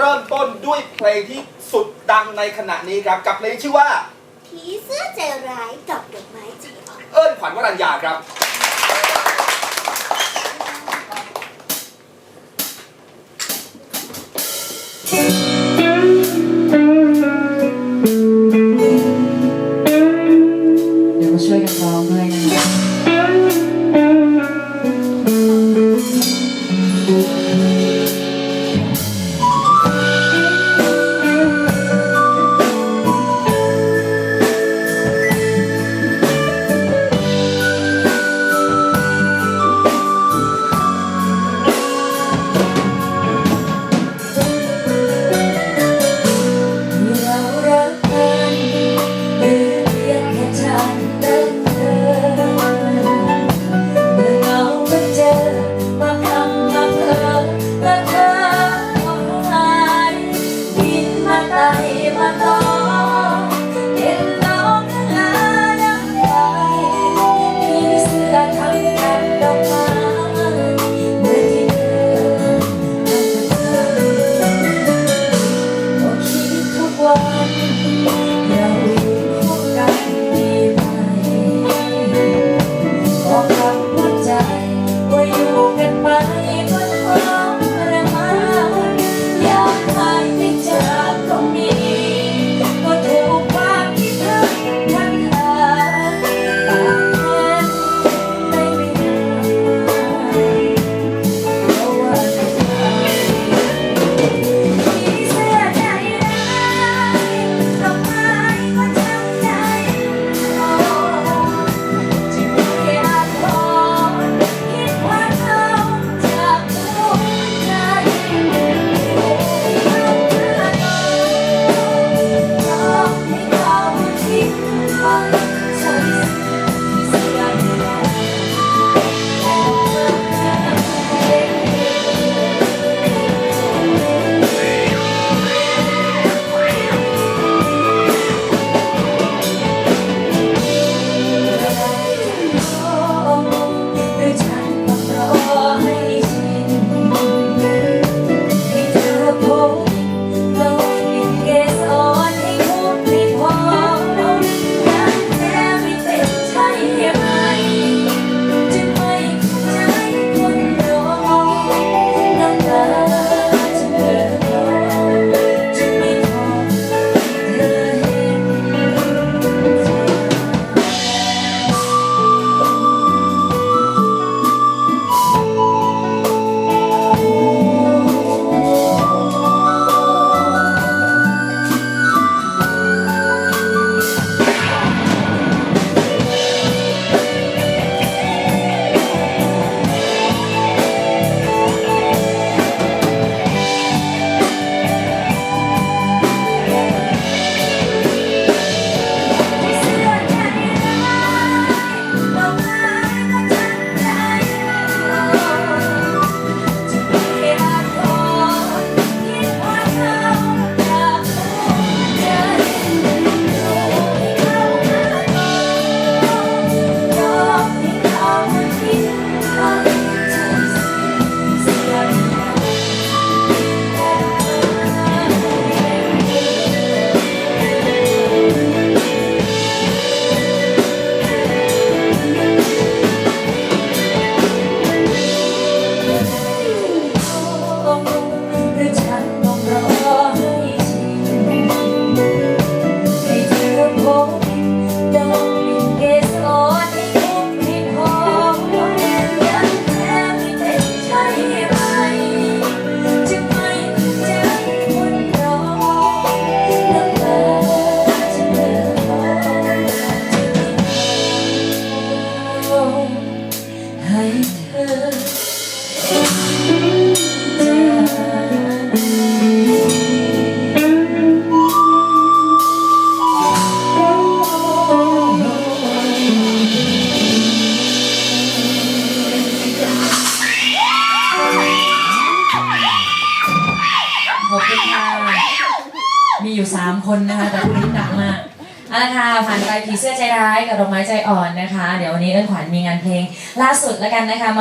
เริ่มต้นด้วยเพลงที่สุดดังในขณะนี้ครับ กับเพลงชื่อว่า ผีเสื้อใจร้ายกับดอกไม้ใจอ่อนเอิ้นขวัญวรัญญาครับ มีอยู่ 3 คนนะคะ แต่คนนี้หนักมากเอาะค่ะผ่านไปผีเสื้อใจร้ายกับดอกไม้ใจอ่อนนะคะ เดี๋ยววันนี้เอิ้นขวัญมีงานเพลงล่าสุดแล้วกันนะคะมา